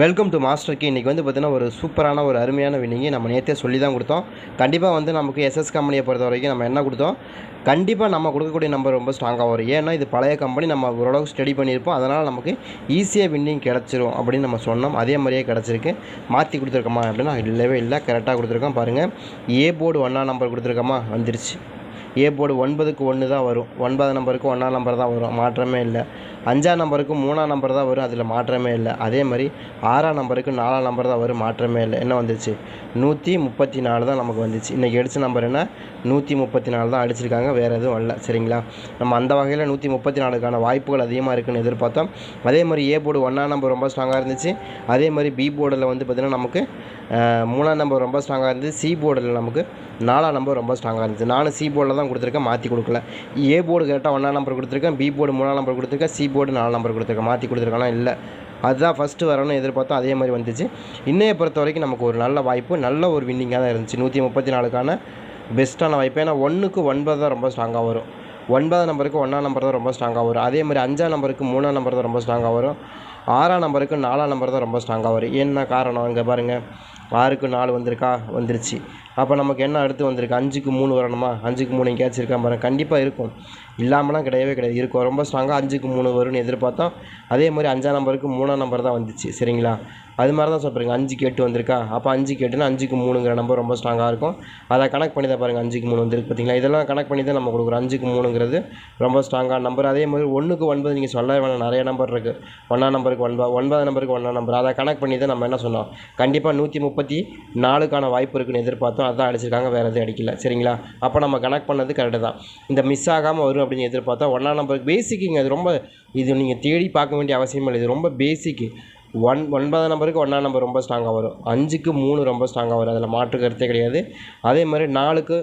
Welcome to master K இன்றைக்கி வந்து பார்த்திங்கன்னா ஒரு சூப்பரான ஒரு அருமையான வின்னிங்கு நம்ம நேற்றே சொல்லி தான் கொடுத்தோம். கண்டிப்பாக வந்து நமக்கு எஸ்எஸ் கம்பெனியை பொறுத்த வரைக்கும் நம்ம என்ன கொடுத்தோம்? கண்டிப்பாக நம்ம கொடுக்கக்கூடிய நம்பர் ரொம்ப ஸ்ட்ராங்காக வரும். ஏன்னா இது பழைய கம்பெனி நம்ம ஓரளவுக்கு ஸ்டடி பண்ணியிருப்போம். அதனால் நமக்கு ஈஸியாக வின்னிங் கிடச்சிரும் அப்படின்னு நம்ம சொன்னோம். அதே மாதிரியே கிடச்சிருக்கு. மாற்றி கொடுத்துருக்கோமா அப்படின்னா இல்லவே இல்லை. கரெக்டாக கொடுத்துருக்கோம். பாருங்கள் ஏ போர்டு ஒன்றா நம்பர் கொடுத்துருக்கோமா? வந்துருச்சு. ஏ போர்டு ஒன்பதுக்கு ஒன்று தான் வரும். ஒன்பது நம்பருக்கு ஒன்றாம் நம்பர் தான் வரும். மாற்றமே இல்லை. அஞ்சாம் நம்பருக்கு மூணாம் நம்பர் தான் வரும் அதில் மாற்றமே இல்லை. அதே மாதிரி ஆறாம் நம்பருக்கு நாலாம் நம்பர் தான் வரும் மாற்றமே இல்லை. என்ன வந்துச்சு? நூற்றி முப்பத்தி நாலு தான் நமக்கு வந்துச்சு. இன்றைக்கி அடித்த நம்பர் என்ன? நூற்றி முப்பத்தி நாலு தான் அடிச்சிருக்காங்க. வேறு எதுவும் இல்லை சரிங்களா? நம்ம அந்த வகையில் நூற்றி முப்பத்தி நாலுக்கான வாய்ப்புகள் அதிகமாக இருக்குன்னு எதிர்பார்த்தோம். அதே மாதிரி ஏ போர்டு ஒன்றாம் நம்பர் ரொம்ப ஸ்ட்ராங்காக இருந்துச்சு. அதே மாதிரி பி போர்டில் வந்து பார்த்திங்கன்னா நமக்கு மூணாம் நம்பர் ரொம்ப ஸ்ட்ராங்காக இருந்துச்சு சி போர்டில் நமக்கு நாலாம் நம்பர் ரொம்ப ஸ்ட்ராங்காக இருந்துச்சு நானும் சி போர்டில் தான் கொடுத்துருக்கேன். மாற்றி கொடுக்கல. ஏ போர்டு கரெக்டாக ஒன்றாம் நம்பர் கொடுத்துருக்கேன். பி போர்டு மூணாம் நம்பர் கொடுத்துருக்கேன். சி போர்டு நாலு நம்பர் கொடுத்துருக்கேன். மாற்றி கொடுத்துருக்கானா இல்லை. அதுதான் ஃபஸ்ட்டு வரணும்னு எதிர்பார்த்தோம். அதே மாதிரி வந்துச்சு. இன்னைய பொறுத்த வரைக்கும் நமக்கு ஒரு நல்ல வாய்ப்பு நல்ல ஒரு வின்னிங்காக தான் இருந்துச்சு. நூற்றி முப்பத்தி நாலுக்கான பெஸ்ட்டான வாய்ப்பு. ஏன்னா ஒன்றுக்கு ஒன்பது தான் ரொம்ப ஸ்ட்ராங்காக வரும். ஒன்பதாம் நம்பருக்கு ஒன்றாம் நம்பர் தான் ரொம்ப ஸ்ட்ராங்காக வரும். அதே மாதிரி அஞ்சாம் நம்பருக்கு மூணாம் நம்பர் தான் ரொம்ப ஸ்ட்ராங்காக வரும். ஆறாம் நம்பருக்கு நாலாம் நம்பர் தான் ரொம்ப ஸ்ட்ராங்காக வரும். என்ன காரணம்? இங்கே பாருங்கள் ஆறுக்கு நாலு வந்திருக்கா? வந்துருச்சு. அப்போ நமக்கு என்ன அடுத்து வந்திருக்கு? அஞ்சுக்கு மூணு வரணுமா? அஞ்சுக்கு மூணு எங்கேயாச்சும் இருக்கா பாருங்க. கண்டிப்பாக இருக்கும். இல்லாமலாம் கிடையவே கிடையாது. இருக்கும். ரொம்ப ஸ்ட்ராங்காக அஞ்சுக்கு மூணு வரும்னு எதிர்பார்த்தோம். அதே மாதிரி அஞ்சாம் நம்பருக்கு மூணாம் நம்பர் தான் வந்துச்சு. சரிங்களா? அது மாதிரி தான் சொல்கிறீங்க அஞ்சுக்கு எட்டு வந்திருக்கா. அப்போ அஞ்சுக்கு எட்டுனா அஞ்சுக்கு மூணுங்கிற நம்பர் ரொம்ப ஸ்ட்ராங்காக இருக்கும். அதை கனெக்ட் பண்ணி தான் பாருங்கள் அஞ்சுக்கு மூணு வந்திருக்கு பார்த்தீங்களா இதெல்லாம் கனெக்ட் பண்ணி தான் நம்ம கொடுக்குறோம். அஞ்சுக்கு மூணுங்கிறது ரொம்ப ஸ்ட்ராங்கான நம்பர் அதே மாதிரி ஒன்றுக்கு ஒன்பது நீங்கள் சொல்ல வேணாம். நிறைய நம்பர் இருக்குது ஒன்றாம் நம்பருக்கு ஒன்பது ஒன்பது நம்பருக்கு ஒன்றாம் நம்பர் அதை கனெக்ட் பண்ணி தான் நம்ம என்ன சொன்னோம்? கண்டிப்பாக நூற்றி முப்பத்தி நாலுக்கான வாய்ப்பு இருக்குன்னு எதிர்பார்த்தோம். அதான் அடிச்சிருக்காங்க வேறு எதுவும் அடிக்கல. சரிங்களா? அப்போ நம்ம கனெக்ட் பண்ணது கரெக்டு தான். இந்த மிஸ் ஆகாமல் வரும் அப்படின்னு எதிர்பார்த்தா ஒன்றாம் நம்பருக்கு பேசிக்குங்க அது ரொம்ப இது நீங்கள் தேடி பார்க்க வேண்டிய அவசியம் இல்லை. இது ரொம்ப பேசிக்கு ஒன் ஒன்பதாம் நம்பருக்கு ஒன்றாம் நம்பர் ரொம்ப ஸ்ட்ராங்காக வரும். அஞ்சுக்கு மூணு ரொம்ப ஸ்ட்ராங்காக வரும். அதில் மாற்று கருத்தே கிடையாது. அதே மாதிரி நாலுக்கு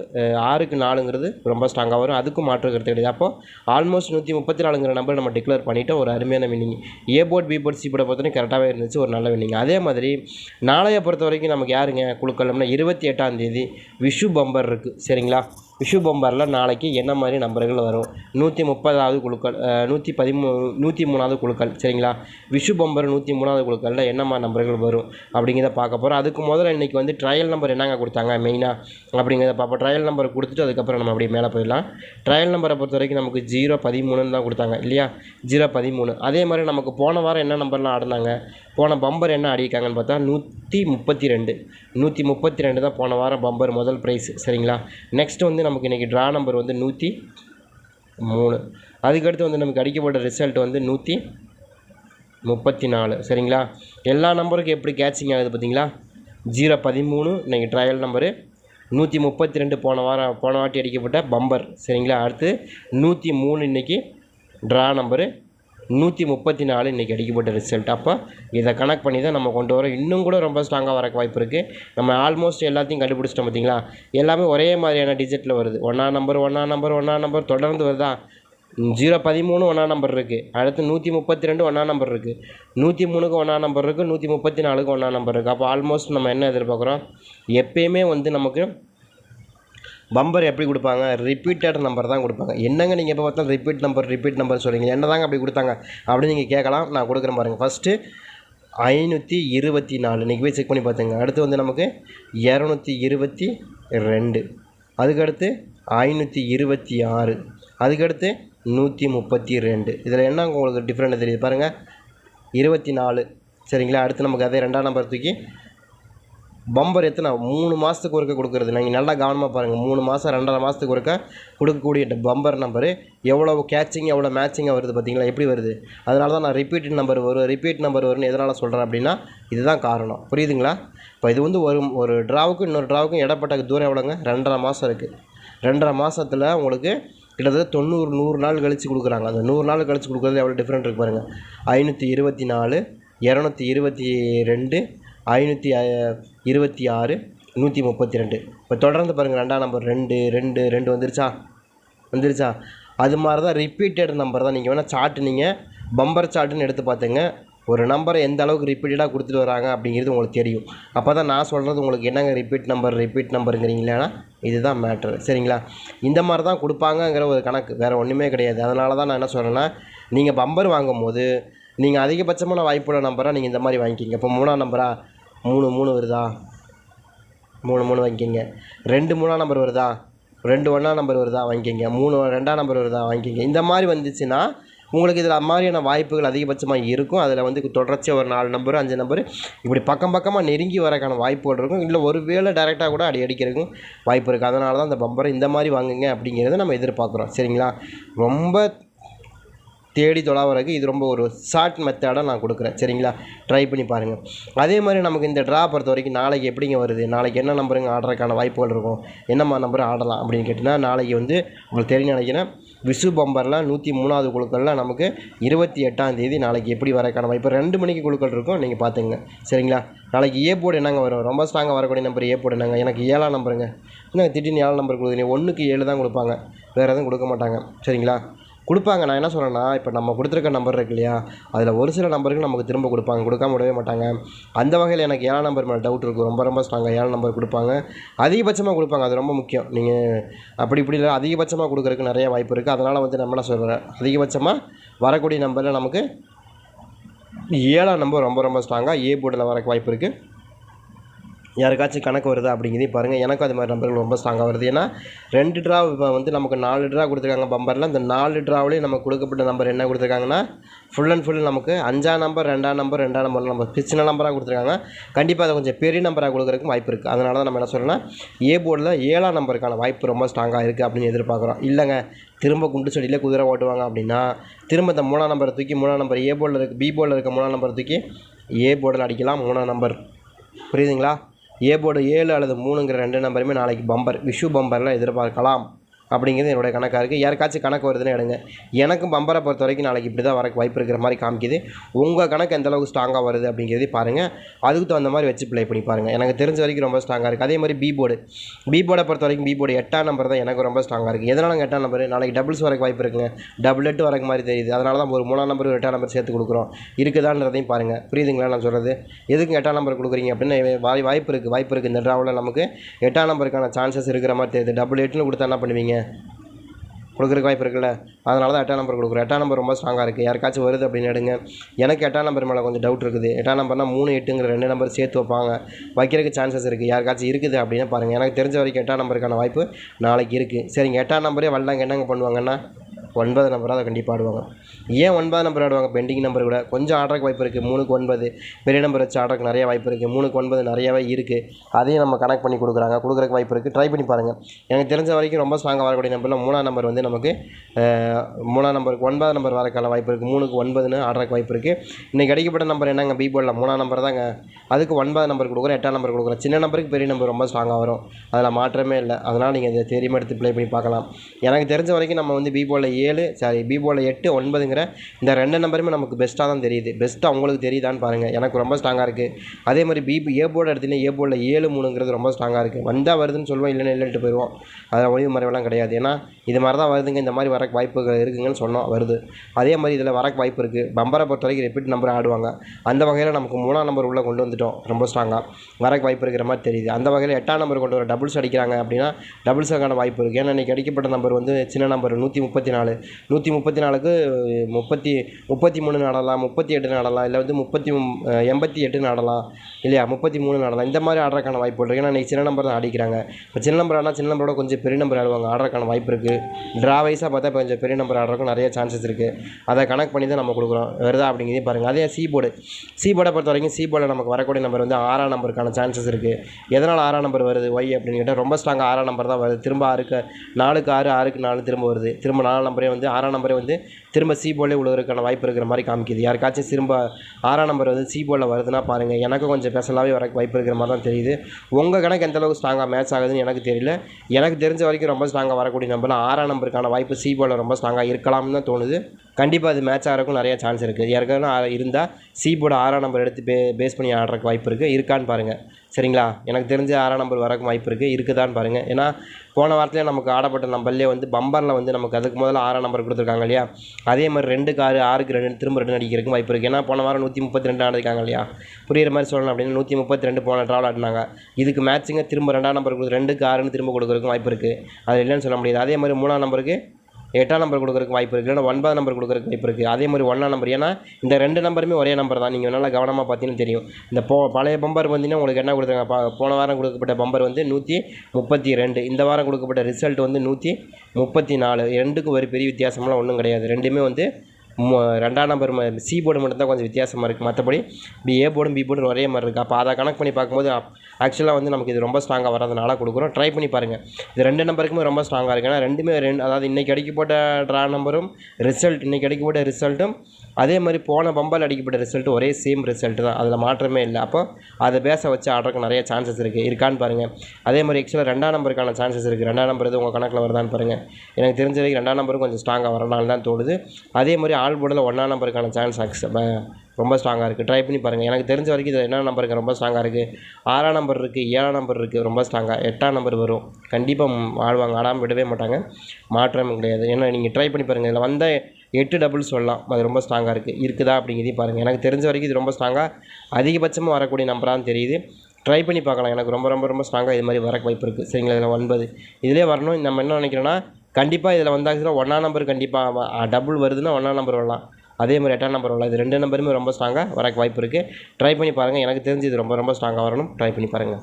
ஆறுக்கு நாலுங்கிறது ரொம்ப ஸ்ட்ராங்காக வரும். அதுக்கும் மாற்று கருத்து கிடையாது. அப்போ ஆல்மோஸ்ட் நூற்றி முப்பத்தி நாலுங்கிற நம்பர் நம்ம டிக்ளேர் பண்ணிவிட்டு ஒரு அருமையான winning A board B board C போர்டை பொறுத்தவரைக்கும் கரெக்டாகவே இருந்துச்சு. ஒரு நல்ல வின்னிங் அதே மாதிரி நாளைய பொறுத்த வரைக்கும் நமக்கு யாருங்க? குழுக்கள்னா இருபத்தி எட்டாம் தேதி விஷு பம்பர் இருக்குது சரிங்களா? விஷு பம்பரில் நாளைக்கு என்ன மாதிரி நம்பர்கள் வரும்? நூற்றி முப்பதாவது குழுக்கள் நூற்றி பதிமூ நூற்றி மூணாவது குழுக்கள் சரிங்களா? விஷு பம்பர் நூற்றி மூணாவது குழுக்களில் என்ன மாதிரி நம்பர்கள் வரும் அப்படிங்கிறத பார்க்க போகிறோம் அதுக்கு முதல்ல இன்றைக்கி வந்து ட்ரையல் நம்பர் என்னங்க கொடுத்தாங்க மெயினாக அப்படிங்கிறத பார்ப்போம். ட்ரையல் நம்பர் கொடுத்துட்டு அதுக்கப்புறம் நம்ம அப்படியே மேலே போயிடலாம். ட்ரையல் நம்பரை பொறுத்த வரைக்கும் நமக்கு ஜீரோ பதிமூணுன்னு தான் கொடுத்தாங்க இல்லையா? ஜீரோ பதிமூணு. அதே மாதிரி நமக்கு போன வாரம் என்ன நம்பர்லாம் ஆடினாங்க? போன பம்பர் என்ன ஆடிருக்காங்கன்னு பார்த்தா நூற்றி முப்பத்தி ரெண்டு. நூற்றி முப்பத்தி ரெண்டு தான் போன வாரம் பம்பர் முதல் ப்ரைஸ் சரிங்களா? நெக்ஸ்ட் வந்து நம்ம நமக்கு இன்றைக்கி ட்ரா நம்பர் வந்து நூற்றி மூணு. அதுக்கடுத்து வந்து நமக்கு அடிக்கப்பட்ட ரிசல்ட் வந்து நூற்றி முப்பத்தி நாலு சரிங்களா? எல்லா நம்பருக்கும் எப்படி கேட்சிங் ஆகுது பார்த்தீங்களா ஜீரோ பதிமூணு இன்றைக்கி ட்ரையல் நம்பரு நூற்றி முப்பத்தி ரெண்டு போன வாரம் போன வாட்டி அடிக்கப்பட்ட பம்பர் சரிங்களா? அடுத்து நூற்றி மூணு இன்றைக்கி ட்ரா நம்பரு நூற்றி முப்பத்தி நாலு இன்றைக்கி அடிக்கப்பட்ட ரிசல்ட் அப்போ இதை கனெக்ட் பண்ணி தான் நம்ம கொண்டு வரோம் இன்னும் கூட ரொம்ப ஸ்ட்ராங்காக வரக்கு வாய்ப்பு இருக்குது நம்ம ஆல்மோஸ்ட் எல்லாத்தையும் கண்டுபிடிச்சிட்டோம் பார்த்தீங்களா எல்லாமே ஒரே மாதிரியான டிஜிட்டில் வருது. ஒன்றா நம்பர் ஒன்றா நம்பர் ஒன்றா நம்பர் தொடர்ந்து வருதா? ஜீரோ பதிமூணு ஒன்றா நம்பர் இருக்குது அடுத்து நூற்றி முப்பத்தி ரெண்டு ஒன்றா நம்பர் இருக்குது நூற்றி மூணுக்கு ஒன்றா நம்பர் இருக்குது நூற்றி முப்பத்தி நாலுக்கு ஒன்றா நம்பர் இருக்குது அப்போ ஆல்மோஸ்ட் நம்ம என்ன எதிர்பார்க்குறோம்? எப்பயுமே வந்து நமக்கு பம்பர் எப்படி கொடுப்பாங்க? ரிப்பீட்டட் நம்பர் தான் கொடுப்பாங்க. என்னங்க நீங்கள் எப்போ பார்த்தாலும் ரிப்பீட் நம்பர் ரிப்பீட் நம்பர் சொல்கிறீங்க என்ன தாங்க அப்படி கொடுத்தாங்க? அப்படின்னு நீங்கள் கேட்கலாம். நான் கொடுக்குறேன் பாருங்கள் ஃபஸ்ட்டு ஐநூற்றி இருபத்தி நாலு. இன்றைக்கி போய் செக் பண்ணி பார்த்துங்க. அடுத்து வந்து நமக்கு இரநூத்தி இருபத்தி ரெண்டு. அதுக்கடுத்து ஐநூற்றி இருபத்தி ஆறு. அதுக்கடுத்து நூற்றி முப்பத்தி ரெண்டு. இதில் என்ன உங்களுக்கு டிஃப்ரெண்ட் தெரியுது பாருங்கள் இருபத்தி நாலு. சரிங்களா? அடுத்து நமக்கு அதே ரெண்டாம் நம்பர் தூக்கி பம்பர் எத்தனை? மூணு மாதத்துக்கு ஒருக்க கொடுக்குறது. நீங்கள் நல்லா கவனமாக பாருங்கள் மூணு மாதம் ரெண்டரை மாதத்துக்கு ஒருக்க கொடுக்கக்கூடிய பம்பர் நம்பரு எவ்வளோ கேட்சிங் எவ்வளோ மேட்சிங்காக வருது பார்த்தீங்களா எப்படி வருது? அதனால தான் நான் ரிப்பீட் நம்பர் வரும் ரிப்பீட் நம்பர் வரும்னு எதனால் சொல்கிறேன் அப்படின்னா இதுதான் காரணம். புரியுதுங்களா? இப்போ இது வந்து ஒரு ஒரு ட்ராவுக்கும் இன்னொரு ட்ராவுக்கும் இடப்பட்ட தூரம் எவ்வளோங்க ரெண்டரை மாதம் இருக்குது ரெண்டரை மாதத்தில் உங்களுக்கு கிட்டத்தட்ட தொண்ணூறு நூறு நாள் கழித்து கொடுக்குறாங்க. அந்த நூறு நாள் கழித்து கொடுக்குறது எவ்வளோ டிஃப்ரெண்ட் இருக்கு பாருங்கள் ஐநூற்றி இருபத்தி நாலு இரநூத்தி இருபத்தி ரெண்டு ஐநூற்றி இருபத்தி ஆறு நூற்றி முப்பத்தி ரெண்டு. இப்போ தொடர்ந்து பாருங்கள் ரெண்டாம் நம்பர் ரெண்டு ரெண்டு ரெண்டு வந்துருச்சா? வந்துருச்சா? அது மாதிரி தான் ரிப்பீட்டட் நம்பர் தான் நீங்கள் வேணால் சார்ட்டு நீங்கள் பம்பர் சார்ட்டுன்னு எடுத்து பார்த்துங்க. ஒரு நம்பரை எந்த அளவுக்கு ரிப்பீட்டடாக கொடுத்துட்டு வராங்க அப்படிங்கிறது உங்களுக்கு தெரியும். அப்போ தான் நான் சொல்கிறது உங்களுக்கு என்னங்க ரிப்பீட் நம்பர் ரிப்பீட் நம்பருங்கிறீங்களா இதுதான் மேட்ரு சரிங்களா? இந்த மாதிரி தான் கொடுப்பாங்கங்கிற ஒரு கணக்கு. வேறு ஒன்றுமே கிடையாது. அதனால தான் நான் என்ன சொல்கிறேன்னா நீங்கள் பம்பர் வாங்கும்போது நீங்கள் அதிகபட்சமான வாய்ப்புள்ள நம்பராக நீங்கள் இந்த மாதிரி வாங்கிக்கிங்க. இப்போ மூணாம் நம்பரா மூணு மூணு வருதா? மூணு மூணு வாங்கிக்கிங்க. ரெண்டு மூணாம் நம்பர் வருதா? ரெண்டு ஒன்றாம் நம்பர் வருதா? வாங்கிக்கிங்க. மூணு ரெண்டாம் நம்பர் வருதா? வாங்கிக்கிங்க. இந்த மாதிரி வந்துச்சுன்னா உங்களுக்கு இதில் மாதிரியான வாய்ப்புகள் அதிகபட்சமாக இருக்கும். அதில் வந்து தொடர்ச்சியாக ஒரு நாலு நம்பர் அஞ்சு நம்பர் இப்படி பக்கம் பக்கமாக நெருங்கி வரக்கான வாய்ப்புகள் இருக்கும். இல்லை ஒரு வேளை டேரெக்டாக கூட அடி அடிக்கிறதுக்கும் வாய்ப்பு இருக்குது அதனால தான் அந்த பம்பரை இந்த மாதிரி வாங்குங்க அப்படிங்கிறத நம்ம எதிர்பார்க்குறோம். சரிங்களா? ரொம்ப தேடி தொலாவறதுக்கு இது ரொம்ப ஒரு ஷார்ட் மெத்தடாக நான் கொடுக்குறேன். சரிங்களா? ட்ரை பண்ணி பாருங்கள் அதே மாதிரி நமக்கு இந்த ட்ரா பொறுத்த வரைக்கும் நாளைக்கு எப்படிங்க வருது? நாளைக்கு என்ன நம்பருங்க ஆடுறதுக்கான வாய்ப்புகள் இருக்கும்? என்னம்மா நம்பர் ஆடலாம் அப்படின்னு கேட்டிங்கன்னா நாளைக்கு வந்து உங்களுக்கு தெரியும் நினைக்கிறேன் விசு பம்பரில் நூற்றி மூணாவது குழுக்களில் நமக்கு இருபத்தி எட்டாம் தேதி நாளைக்கு எப்படி வரக்கான வாய்ப்பு? ரெண்டு மணிக்கு குழுக்கள் இருக்கும் நீங்கள் பார்த்துங்க சரிங்களா? நாளைக்கு ஏ போர்டு என்னங்க வரும்? ரொம்ப ஸ்ட்ராங்காக வரக்கூடிய நம்பர் ஏ போர்டு என்னங்க? எனக்கு ஏழாம் நம்பருங்க. என்ன திடீர்னு ஏழாம் நம்பர் கொடுக்குறீங்க ஒன்றுக்கு ஏழு தான் கொடுப்பாங்க. வேறு எதுவும் கொடுக்க மாட்டாங்க. சரிங்களா? கொடுப்பாங்க. நான் என்ன சொல்கிறேன்னா இப்போ நம்ம கொடுத்துருக்க நம்பர் இருக்கு இல்லையா? அதில் ஒரு சில நம்பருக்கு நமக்கு திரும்ப கொடுப்பாங்க. கொடுக்காம விடவே மாட்டாங்க. அந்த வகையில் எனக்கு ஏழாம் நம்பர் மேலே டவுட் இருக்கும் ரொம்ப ரொம்ப ஸ்ட்ராங்காக ஏழாம் நம்பர் கொடுப்பாங்க. அதிகபட்சமாக கொடுப்பாங்க. அது ரொம்ப முக்கியம். நீங்கள் அப்படி இப்படி இல்லை. அதிகபட்சமாக கொடுக்குறதுக்கு நிறைய வாய்ப்பு இருக்குது அதனால் வந்து நம்ம என்ன சொல்கிறேன் அதிகபட்சமாக வரக்கூடிய நம்பரில் நமக்கு ஏழாம் நம்பர் ரொம்ப ரொம்ப ஸ்ட்ராங்காக ஏ போர்டில் வரக்கு வாய்ப்பு இருக்குது யாருக்காச்சும் கணக்கு வருதா அப்படிங்கிறதையும் பாருங்கள் எனக்கும் அது மாதிரி நம்பர்கள் ரொம்ப ஸ்ட்ராங்காக வருது. ஏன்னா ரெண்டு ட்ரா இப்போ வந்து நமக்கு நாலு ட்ரா கொடுத்துருக்காங்க பம்பரில் அந்த நாலு ட்ராவிலையும் நமக்கு கொடுக்கப்பட்ட நம்பர் என்ன கொடுத்துருக்காங்கன்னா ஃபுல் அண்ட் ஃபுல் நமக்கு அஞ்சாம் நம்பர் ரெண்டாம் நம்பர் ரெண்டாம் நம்பர் நம்ம சின்ன நம்பராக கொடுத்துருக்காங்க. கண்டிப்பாக அதை கொஞ்சம் பெரிய நம்பராக கொடுக்குறதுக்கு வாய்ப்பு இருக்குது அதனால தான் நம்ம என்ன சொல்லணும்னா ஏ போர்டில் ஏழாம் நம்பருக்கான வாய்ப்பு ரொம்ப ஸ்ட்ராங்காக இருக்குது அப்படின்னு எதிர்பார்க்குறோம். இல்லைங்க திரும்ப குண்டு செடியில் குதிரை ஓட்டுவாங்க அப்படின்னா திரும்ப இந்த மூணாம் நம்பரை தூக்கி மூணாம் நம்பர் ஏ போர்டில் இருக்க பி போர்டில் இருக்க மூணாம் நம்பரை தூக்கி ஏ போர்டில் அடிக்கலாம் மூணாம் நம்பர் புரியுதுங்களா? ஏ போர்டு ஏழு அல்லது மூணுங்கிற ரெண்டு நம்பருமே நாளைக்கு பம்பர் விஷு பம்பரில் எதிர்பார்க்கலாம். அப்படிங்கிறது என்னுடைய கணக்காக இருக்குது யாருக்காச்சும் கணக்கு வருதுன்னு எடுங்க. எனக்கும் பம்பரை பொறுத்த வரைக்கும் நாளைக்கு இப்படி தான் வரக்கு வாய்ப்பு இருக்கிற மாதிரி காமிக்குது. உங்கள் கணக்கு எந்த அளவுக்கு ஸ்ட்ராங்காக வருது அப்படிங்கிறதே பாருங்கள் அதுக்கு தகுந்த மாதிரி வச்சு ப்ளே பண்ணி பாருங்கள் எனக்கு தெரிஞ்ச வரைக்கும் ரொம்ப ஸ்ட்ராங்காக இருக்குது அதே மாதிரி பி போர்டு பி போர்டை பொறுத்த வரைக்கும் பி போர்டு எட்டாம் நம்பர் தான் எனக்கு ரொம்ப ஸ்ட்ராங்காக இருக்குது எதனால எட்டாம் நம்பர் நாளைக்கு டபுள்ஸ் வரக்கு வாய்ப்பு இருக்குங்க. டபுள் எட்டு வரக்கு மாதிரி தெரியுது. அதனால தான் ஒரு மூணாம் நம்பர் ஒரு எட்டாம் நம்பர் சேர்த்து கொடுக்குறோம். இருக்குதான்றதையும் பாருங்கள் புரியுதுங்களா நான் சொல்கிறது எதுக்கு எட்டாம் நம்பர் கொடுக்குறீங்க அப்படின்னு வாய் வாய்ப்பு இருக்குது வாய்ப்பு இருக்குது இந்த ட்ராவில் நமக்கு எட்டாம் நம்பருக்கான சான்சஸ் இருக்கிற மாதிரி தெரியுது. டபுள் எட்டுன்னு கொடுத்தா என்ன பண்ணுவீங்க? கொடுக்குறக்கு வாய்ப்பு இருக்குல்ல? அதனால தான் எட்டாம் நம்பர் கொடுக்குறோம். எட்டாம் நம்பர் ரொம்ப ஸ்ட்ராங்காக இருக்குது யாருக்காச்சும் வருது அப்படின்னு எடுங்க. எனக்கு எட்டாம் நம்பர் மேலே கொஞ்சம் டவுட் இருக்குது. எட்டாம் நம்பர்னால் மூணு எட்டுங்கிற ரெண்டு நம்பர் சேர்த்து வைப்பாங்க. வைக்கிறதுக்கு சான்சஸ் இருக்குது யாருக்காச்சும் இருக்குது அப்படின்னு பாருங்கள் எனக்கு தெரிஞ்ச வரைக்கும் எட்டாம் நம்பருக்கான வாய்ப்பு நாளைக்கு இருக்குது சரிங்க. எட்டாம் நம்பரே வரலாங்க என்னங்க பண்ணுவாங்கன்னா ஒன்பது நம்பராக அதை கண்டிப்பாக ஆடுவாங்க. ஏன் ஒன்பது நம்பர் ஆடுவாங்க? பெண்டிங் நம்பர் கூட. கொஞ்சம் ஆடுறதுக்கு வாய்ப்பு இருக்குது மூணுக்கு ஒன்பது. பெரிய நம்பர் வச்சு ஆடுறதுக்கு நிறைய வாய்ப்பு இருக்குது மூணுக்கு ஒன்பது நிறையவே இருக்குது அதையும் நம்ம கனெக்ட் பண்ணி கொடுக்குறாங்க. கொடுக்குறக்கு வாய்ப்பு இருக்குது ட்ரை பண்ணி பாருங்கள் எனக்கு தெரிஞ்ச வரைக்கும் ரொம்ப ஸ்ட்ராங்காக வரக்கூடிய நம்பரில் மூணாம் நம்பர் வந்து நமக்கு மூணாம் நம்பருக்கு ஒன்பதாம் நம்பர் வரக்கான வாய்ப்பு இருக்குது மூணுக்கு ஒன்பதுன்னு ஆடுறதுக்கு வாய்ப்பு இருக்குது இன்றைக்கி கிடைக்கப்பட்ட நம்பர் என்னங்க? பி போர்டில் மூணாம் நம்பர் தாங்க. அதுக்கு ஒன்பது நம்பர் கொடுக்குறோம். எட்டாம் நம்பர் கொடுக்குறோம். சின்ன நம்பருக்கு பெரிய நம்பர் ரொம்ப ஸ்ட்ராங்காக வரும். அதில் மாற்றமே இல்லை. அதனால் நீங்கள் இதை தெரியுமா எடுத்து ப்ளே பண்ணி பார்க்கலாம். எனக்கு தெரிஞ்ச வரைக்கும் நம்ம வந்து பி ஏழு சாரி பி எட்டு ஒன்பதுங்கிற இந்த ரெண்டு நம்பருமே நமக்கு பெஸ்ட்டாக தான் தெரியுது. பெஸ்ட்டாக உங்களுக்கு தெரியுதான்னு பாருங்கள் எனக்கு ரொம்ப ஸ்ட்ராங்காக இருக்குது அதே மாதிரி பி ஏ போர்டு எடுத்தீங்கன்னா ஏ போர்டில் ஏழு மூணுங்கிறது ரொம்ப ஸ்ட்ராங்காக இருக்குது வந்தால் வருதுன்னு சொல்லுவோம் இல்லைன்னு இல்லைட்டு போயிடுவோம். அதில் ஒளிவு மறைவெல்லாம் கிடையாது. ஏன்னா இது மாதிரி தான் வருதுங்க. இந்த மாதிரி வரக்கு வாய்ப்புகள் இருக்குங்கன்னு சொன்னோம் வருது. அதே மாதிரி இதில் வரக்கு வாய்ப்பு இருக்குது பம்பரை பொறுத்த வரைக்கும் ரிப்பீட் நம்பர் ஆடுவாங்க. அந்த வகையில் நமக்கு மூணாம் நம்பர் உள்ளே கொண்டு வந்துட்டோம். ரொம்ப ஸ்ட்ராங்காக வரக்கு வாய்ப்பு இருக்கிற மாதிரி தெரியுது. அந்த வகையில் எட்டாம் நம்பர் கொண்டு வர டபுள்ஸ் அடிக்கிறாங்க அப்படின்னா டபுள்ஸுக்கான வாய்ப்பு இருக்குது ஏன்னா இன்றைக்கி அடிக்கப்பட்ட நம்பர் வந்து சின்ன நம்பர் நூற்றி முப்பத்தி நாலு. நூற்றி முப்பத்தி நாலுக்கு முப்பத்தி முப்பத்தி மூணு நடலாம் முப்பத்தி எட்டு நடலாம் இல்லை வந்து முப்பத்தி எண்பத்தி எட்டு நடலாம் இல்லையா? முப்பத்தி மூணு நடலாம். இந்த மாதிரி ஆடுறதுக்கான வாய்ப்பு இருக்குது ஏன்னா இன்றைக்கி சின்ன நம்பர் தான் அடிக்கிறாங்க இப்போ சின்ன நம்பர் ஆனால் சின்ன நம்பரோட கொஞ்சம் பெரிய நம்பர் ஆடுவாங்க. ஆடுறதுக்கான வாய்ப்பு இருக்குது ட்ரா வைஸாக பார்த்தா இப்போ கொஞ்சம் பெரிய நம்பர் ஆடுறதுக்கும் நிறைய சான்சஸ் இருக்குது அதை கனெக்ட் பண்ணி தான் நம்ம கொடுக்குறோம். வருதா அப்படிங்கிறதையும் பாருங்கள் அதே சி போர்டு சி போர்டை பொறுத்த வரைக்கும் சி போர்டில் நமக்கு வரக்கூடிய நம்பர் வந்து ஆறாம் நம்பருக்கான சான்சஸ் இருக்குது எதனால் ஆறாம் நம்பர் வருது? ஒய் அப்படின்னு கேட்டால் ரொம்ப ஸ்ட்ராங்காக ஆறாம் நம்பர் தான் வருது. திரும்ப ஆறுக்கு நாலுக்கு ஆறு ஆறுக்கு நாலு திரும்ப வருது. திரும்ப நாலாம் நம்பர் வந்து ஆறாம் நம்பரே வந்து திரும்ப சி போலே உழுவதற்கான வாய்ப்பு இருக்கிற மாதிரி காமிக்குது. யாருக்காச்சும் திரும்ப ஆறாம் நம்பர் வந்து சி போலில் வருதுன்னா பாருங்கள் எனக்கும் கொஞ்சம் ஸ்பெஷலாகவே வர வாய்ப்பு இருக்கிற மாதிரி தான் தெரியுது. உங்கள் கணக்கு எந்த அளவுக்கு ஸ்ட்ராங்காக மேட்ச் ஆகுதுன்னு எனக்கு தெரியல. எனக்கு தெரிஞ்ச வரைக்கும் ரொம்ப ஸ்ட்ராங்காக வரக்கூடிய நம்பர் ஆறாம் நம்பருக்கான வாய்ப்பு சி போலில் ரொம்ப ஸ்ட்ராங்காக இருக்கலாம்னு தான் தோணுது. கண்டிப்பாக அது மேட்ச் ஆகிறக்கும் நிறைய சான்ஸ் இருக்குது யாருக்காவது இருந்தால் சி போர்டு ஆறாம் நம்பர் எடுத்து பே பேஸ் பண்ணி ஆடுறதுக்கு வாய்ப்பு இருக்குது இருக்கான்னு பாருங்கள் சரிங்களா? எனக்கு தெரிஞ்ச ஆறாம் நம்பர் வரக்கு வாய்ப்பு இருக்குது இருக்குதான்னு பாருங்கள் ஏன்னா போன வாரத்திலே நமக்கு ஆடப்பட்ட நம்பர்லேயே வந்து பம்பரில் வந்து நமக்கு அதுக்கு முதல்ல ஆறாம் நம்பர் கொடுத்துருக்காங்க இல்லையா? அதே மாதிரி ரெண்டு காரு ஆறுக்கு ரெண்டு திரும்ப ரெண்டு அடிக்கிறதுக்கு வாய்ப்பு இருக்குது ஏன்னா போன வாரம் நூற்றி முப்பத்தி ரெண்டு ஆடிருக்காங்க இல்லையா? புரியுற மாதிரி சொல்லணும் அப்படின்னு நூற்றி முப்பத்தி ரெண்டு போன ட்ராவல் ஆடினாங்க. இதுக்கு மேட்சிங்க திரும்ப ரெண்டாம் நம்பர் கொடுத்து ரெண்டுக்கு ஆறுன்னு திரும்ப கொடுக்குறதுக்கும் வாய்ப்பு இருக்குது அது இல்லைன்னு சொல்ல முடியாது. அதே மாதிரி மூணாம் நம்பருக்கு எட்டாம் நம்பர் கொடுக்குறதுக்கு வாய்ப்பு இருக்குது இல்லைன்னா ஒன்பதாம் நம்பர் கொடுக்குறதுக்கு வாய்ப்பு இருக்குது அதே மாதிரி ஒன்றாம் நம்பர் ஏன்னா இந்த ரெண்டு நம்பருமே ஒரே நம்பர் தான். நீங்கள் நல்லா கவனமாக பார்த்தீங்கன்னா தெரியும். இந்த போ பழைய பம்பர் பார்த்தீங்கன்னா உங்களுக்கு என்ன கொடுத்தாங்க பா போன வாரம் கொடுக்கப்பட்ட பம்பர் வந்து நூற்றி முப்பத்தி ரெண்டு. இந்த வாரம் கொடுக்கப்பட்ட ரிசல்ட் வந்து நூற்றி முப்பத்தி நாலு. ரெண்டுக்கும் ஒரு பெரிய வித்தியாசம்லாம் ஒன்றும் கிடையாது. ரெண்டுமே வந்து ரெண்டாம் நம்பர் சி போர்டு மட்டும்தான் கொஞ்சம் வித்தியாசமாக இருக்குது மற்றபடி பி ஏ போர்டும் பி போர்டும் ஒரே மாதிரி இருக்குது அப்போ அதை கணக்கு பண்ணி பார்க்கும்போது ஆக்சுவலாக வந்து நமக்கு இது ரொம்ப ஸ்ட்ராங்காக வராதனால கொடுக்குறோம். ட்ரை பண்ணி பாருங்கள் இது ரெண்டு நம்பருக்குமே ரொம்ப ஸ்ட்ராங்காக இருக்குது ஏன்னா ரெண்டுமே ரெண்டு அதாவது இன்றைக்கி அடிக்கப்பட்ட ட்ரா நம்பரும் ரிசல்ட் இன்றைக்கி அடிக்கப்பட்ட ரிசல்ட்டும் அதே மாதிரி போன பம்பால் அடிக்கப்பட்ட ரிசல்ட் ஒரே சேம் ரிசல்ட் தான். அதில் மாற்றமே இல்லை. அப்போ அதை பேச வச்சு ஆடுறதுக்கு நிறைய சான்சஸ் இருக்குது இருக்கான்னு பாருங்கள் அதே மாதிரி ஆக்சுவலாக ரெண்டாம் நம்பருக்கான சான்சஸ் இருக்குது ரெண்டாம் நம்பர் இது உங்கள் கணக்கில் வருதான்னு பாருங்கள் எனக்கு தெரிஞ்ச வரைக்கும் ரெண்டாம் நம்பரும் கொஞ்சம் ஸ்ட்ராங்காக வரனால தான் தோணுது. அதே மாதிரி ஆல் போர்டில் ஒன்றா நம்பருக்கான சான்ஸ் அக்ஸ் ரொம்ப ஸ்ட்ராங்காக இருக்குது ட்ரை பண்ணி பாருங்கள் எனக்கு தெரிஞ்ச வரைக்கும் இது என்ன நம்பருக்கு ரொம்ப ஸ்ட்ராங்காக இருக்குது ஆறாம் நம்பர் இருக்குது ஏழாம் நம்பர் இருக்குது ரொம்ப ஸ்ட்ராங்காக எட்டாம் நம்பர் வரும். கண்டிப்பாக ஆடுவாங்க. ஆடாமல் விடவே மாட்டாங்க. மாற்றம் கிடையாது. ஏன்னா நீங்கள் ட்ரை பண்ணி பாருங்கள் இதில் வந்த எட்டு டபுள் சொல்லலாம். அது ரொம்ப ஸ்ட்ராங்காக இருக்குது இருக்குதா அப்படிங்கிறதையும் பாருங்கள் எனக்கு தெரிஞ்ச வரைக்கும் இது ரொம்ப ஸ்ட்ராங்காக அதிகபட்சமாக வரக்கூடிய நம்பராக தெரியுது. ட்ரை பண்ணி பார்க்கலாம். எனக்கு ரொம்ப ரொம்ப ரொம்ப ஸ்ட்ராங்காக இது மாதிரி வர வாய்ப்பு இருக்குது சரிங்களா? இதில் ஒன்பது. இதிலே வரணும். நம்ம என்ன நினைக்கிறோன்னா கண்டிப்பாக இதில் வந்தாச்சுன்னா ஒன்றாம் நம்பர் கண்டிப்பாக டபுள் வருதுன்னா ஒன்றாம் நம்பர் வரலாம். அதே மாதிரி எட்டாம் நம்பர் வரலாம். இது ரெண்டு நம்பருமே ரொம்ப ஸ்ட்ராங்காக வரக்கு வாய்ப்பு இருக்குது ட்ரை பண்ணி பாருங்கள் எனக்கு தெரிஞ்சு இது ரொம்ப ரொம்ப ஸ்ட்ராங்காக வரணும். ட்ரை பண்ணி பாருங்கள்